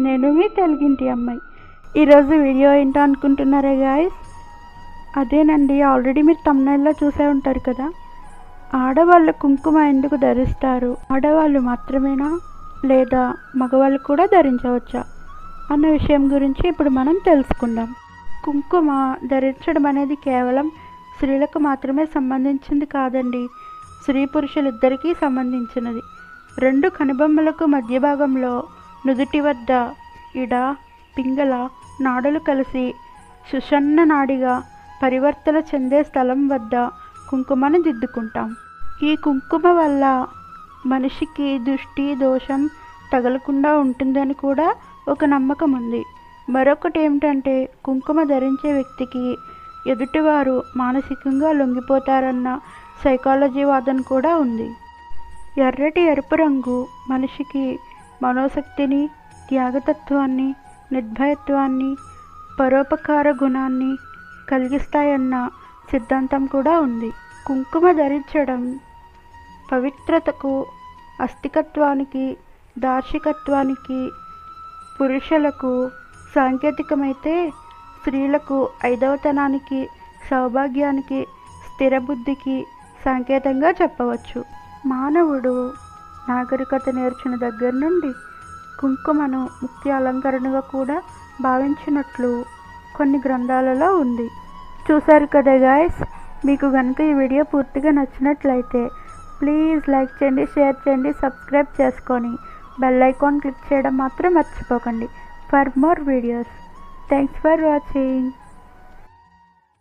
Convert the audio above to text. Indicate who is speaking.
Speaker 1: నేను మీ తెలుగింటి అమ్మాయి. ఈరోజు వీడియో ఏంటో అనుకుంటున్నారా గాయస్ అదేనండి ఆల్రెడీ మీరు తమిళనాడులో చూసే ఉంటారు కదా. ఆడవాళ్ళు కుంకుమ ఎందుకు ధరిస్తారు? ఆడవాళ్ళు మాత్రమేనా? లేదా మగవాళ్ళు కూడా ధరించవచ్చా? అన్న విషయం గురించి ఇప్పుడు మనం తెలుసుకుందాం. కుంకుమ ధరించడం అనేది కేవలం స్త్రీలకు మాత్రమే సంబంధించింది కాదండి. స్త్రీ పురుషులిద్దరికీ సంబంధించినది. రెండు కనుబొమ్మలకు మధ్య భాగంలో నుదుటి వద్ద ఇడ పింగళ నాడులు కలిసి సుషన్న నాడిగా పరివర్తన చెందే స్థలం వద్ద కుంకుమను దిద్దుకుంటాం. ఈ కుంకుమ వల్ల మనిషికి దృష్టి దోషం తగలకుండా ఉంటుందని కూడా ఒక నమ్మకం ఉంది. మరొకటి ఏమిటంటే కుంకుమ ధరించే వ్యక్తికి ఎదుటివారు మానసికంగా లొంగిపోతారన్న సైకాలజీ వాదన కూడా ఉంది. ఎర్రటి ఎరుపు రంగు మనిషికి మనోశక్తిని త్యాగతత్వాన్ని నిర్భయత్వాన్ని పరోపకార గుణాన్ని కలిగిస్తాయన్న సిద్ధాంతం కూడా ఉంది. కుంకుమ ధరించడం పవిత్రతకు అస్థికత్వానికి దార్శికత్వానికి పురుషులకు సాంకేతికమైతే స్త్రీలకు ఐదవతనానికి సౌభాగ్యానికి స్థిరబుద్ధికి సంకేతంగా చెప్పవచ్చు. మానవుడు నాగరికత నేర్చిన దగ్గర నుండి కుంకుమను ముఖ్య అలంకరణగా కూడా భావించినట్లు కొన్ని గ్రంథాలలో ఉంది. చూశారు కదా గాయస్ మీకు కనుక ఈ వీడియో పూర్తిగా నచ్చినట్లయితే ప్లీజ్ లైక్ చేయండి షేర్ చేయండి సబ్స్క్రైబ్ చేసుకొని బెల్ ఐకాన్ క్లిక్ చేయడం మాత్రం మర్చిపోకండి. For more videos thanks for watching